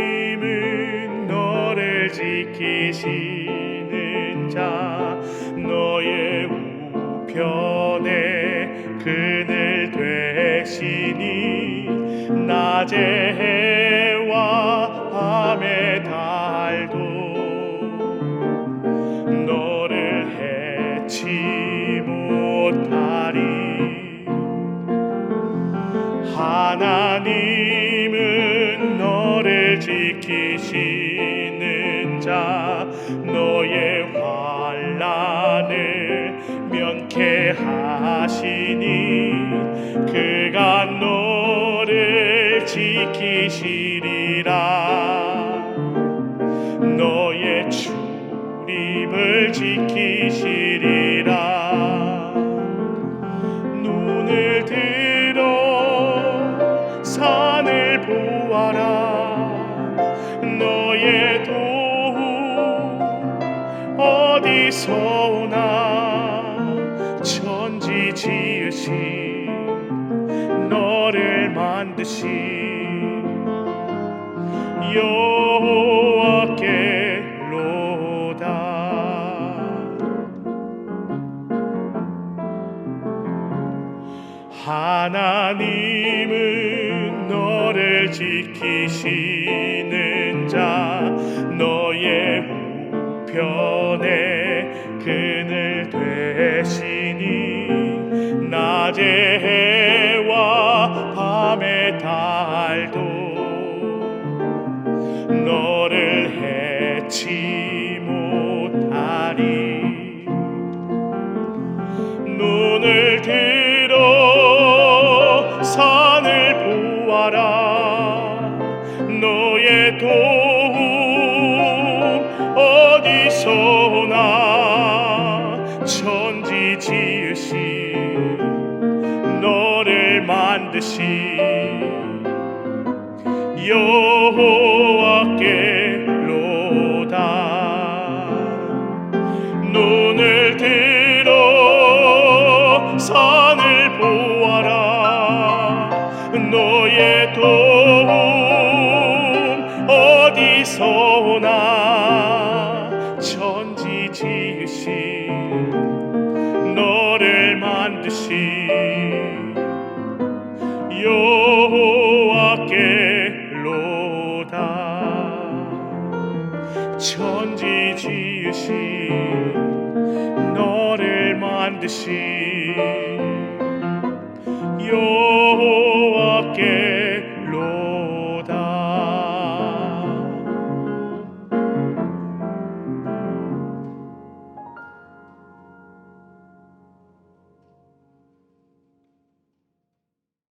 하나님은 너를 지키시는 자 너의 우편에 그늘 되시니 낮에 하나님은 너를 지키시는 자 너의 환란을 면케 하시니 그가 너를 지키시리라. 너의 출입을 지키시 너의 도움 어디서 오나 천지 지으신 너를 만드신 여 하나님은 너를 지키시는 자 너의 우편에 그늘 되시니 낮에 해와 밤에 달도 너를 해치 도움 어디서 오나 천지 지으신 너를 만드신 여호와께 지으신 너를 만드신 여호와께로다. 천지 지으신 너를 만드신